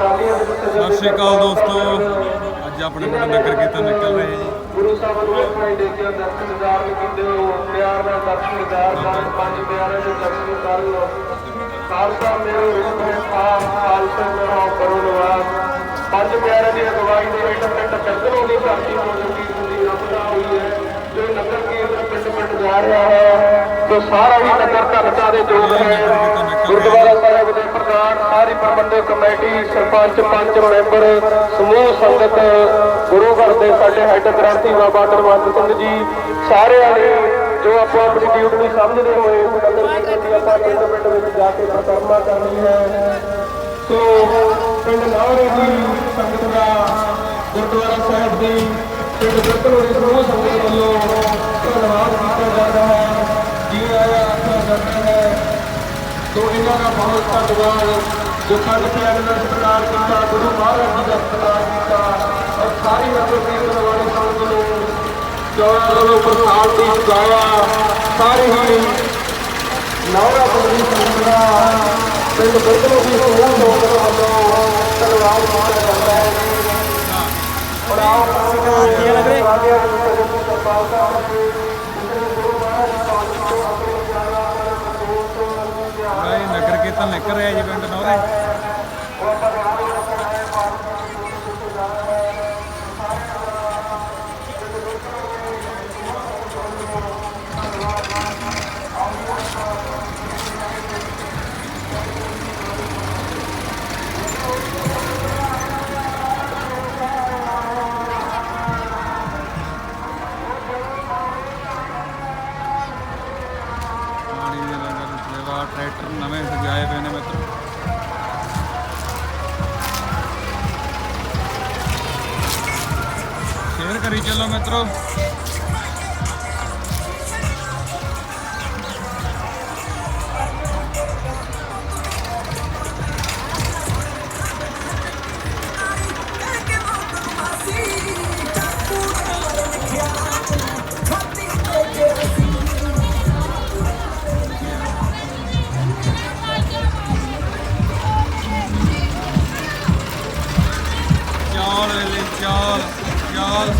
ਦੇ ਸਤਿ ਸ਼੍ਰੀ ਅਕਾਲ ਦੋਸਤੋ। ਅੱਜ ਆਪਣੇ ਪਿੰਡ ਨਗਰ ਕੀਰਤਨ ਨਿਕਲ ਰਹੇ ਜੀ। ਗੁਰੂ ਸਾਹਿਬ ਨੂੰ ਆਪਣੇ ਦੇਖਿਆ ਦਰਸ਼ਨ ਕੀਤੇ ਹੋ ਪਿਆਰ ਨਾਲ ਦਰਸ਼ਨ ਕਰਨ। ਪੰਜ ਪਿਆਰਿਆਂ ਦੇ ਦਰਸ਼ਨ ਕਰ ਲਓ। ਖਾਲਸਾ ਮੇਰੇ ਰੂਪ ਹੈ। ਖਾਸ ਖਾਲਸਾ ਮੇਰਾ ਕਰੋ ਨਿਵਾਸ। ਪੰਜ ਪਿਆਰਿਆਂ ਦੀ ਅਗਵਾਈ ਦੇ ਵਿੱਚ ਪਿੰਡ ਕੱਢਣੋਂ ਦੀ ਧਰਤੀ ਮੋਜਨ ਕੀ ਹੁੰਦੀ ਰੱਬਦਾ ਹੋਈ ਹੈ ਜੋ ਨਗਰ ਕੀਰਤਨ ਪਿੰਡ ਪਿੰਡ ਜਾ ਰਿਹਾ ਹੈ ਜੋ ਸਾਰਾ ਹੀ ਨਗਰ ਧੰਨਤਾ ਦੇ ਜੋਗ ਹੈ। ਗੁਰਦੁਆਰਾ ਸਾਹਿਬ ਪ੍ਰਧਾਨ ਸਾਰੀ ਪ੍ਰਬੰਧਕ ਕਮੇਟੀ ਸਰਪੰਚ ਪੰਚ ਮੈਂਬਰ ਸਮੂਹ ਸੰਗਤ ਗੁਰੂ ਘਰ ਦੇ ਸਾਡੇ ਹੈੱਡ ਗ੍ਰੰਥੀ ਬਾਬਾ ਦਰਵੰਦ ਸਿੰਘ ਜੀ ਸਾਰਿਆਂ ਨੇ ਜੋ ਆਪੋ ਆਪਣੀ ਡਿਊਟੀ ਸਮਝਦੇ ਹੋਏ ਆਪਾਂ ਪਿੰਡ ਪਿੰਡ ਵਿੱਚ ਜਾ ਕੇ ਪ੍ਰਕਰਮਾ ਕਰਨੀ ਹੈ। ਸੋ ਪਿੰਡ ਨਾਵਰੇ ਦੀ ਸੰਗਤ ਦਾ ਗੁਰਦੁਆਰਾ ਸਾਹਿਬ ਦੀ ਪਿੰਡ ਬਿਰਕਲੋੜੀ ਸਮੂਹ ਸੰਗਤ ਵੱਲੋਂ ਧੰਨਵਾਦ ਕੀਤਾ ਜਾਂਦਾ ਧੰਨਵਾਦ ਜੋ ਪੰਜ ਪਿਆਰਿਆਂ ਦਾ ਸਤਿਕਾਰ ਕੀਤਾ ਗੁਰੂ ਮਹਾਰਾਜ ਜੀ। ਦਾ ਸਤਿਕਾਰ ਕੀਤਾ ਔਰ ਸਾਰੀ ਨਗਰ ਕੀਰਤਨ ਵਾਲੀ ਸੰਗਤ ਨੂੰ ਚੌੜਾ ਵੱਲੋਂ ਪ੍ਰਸਾਦ ਦੀ ਸਜਾਇਆ ਸਾਰੀ ਹੀ ਨੌਰਾ ਬੰਦੀ ਸੰਗਤ ਦਾ ਪਿੰਡ ਬਿਰਕਲੋਂ ਦੀ ਸਮੂਹ ਸੰਗਤ ਵੱਲੋਂ ਧੰਨਵਾਦ ਕੀਤਾ ਜਾਂਦਾ ਹੈ ਔਰ ਆਓ ਕੀ ਲੱਗ ਰਿਹਾ ਭਾਈ ਨਗਰ ਕੀਰਤਨ ਨਿਕਲ ਰਿਹਾ ਜੀ ਪਿੰਡ ਨੌਰੇ ਸ਼ੇਅਰ ਕਰੀ ਚੱਲੋ ਮਿੱਤਰੋ ਚਾਲ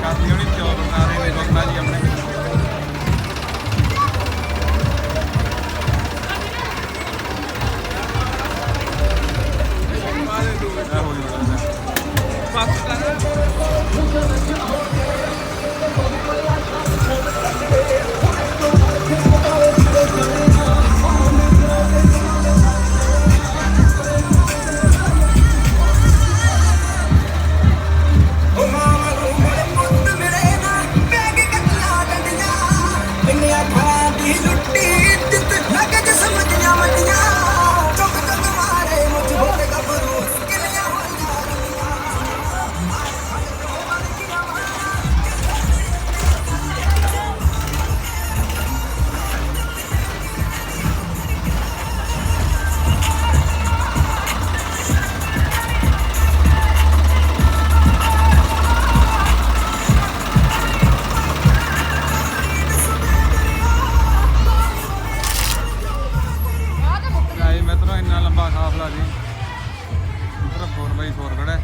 Campioni tornare nei ഇരുട്ടി ਗਾਈ ਇੰਨਾ ਲੰਬਾ ਕਾਫਲਾ ਜੀ ਮਿੱਤਰੋ 4x4 ਖੜਾ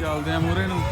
ਚੱਲਦੇ ਆ ਮੂਰੇ ਨੂੰ।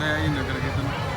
ਚੱਲਿਆ ਹੀ ਨਗਰ ਕੀਰਤਨ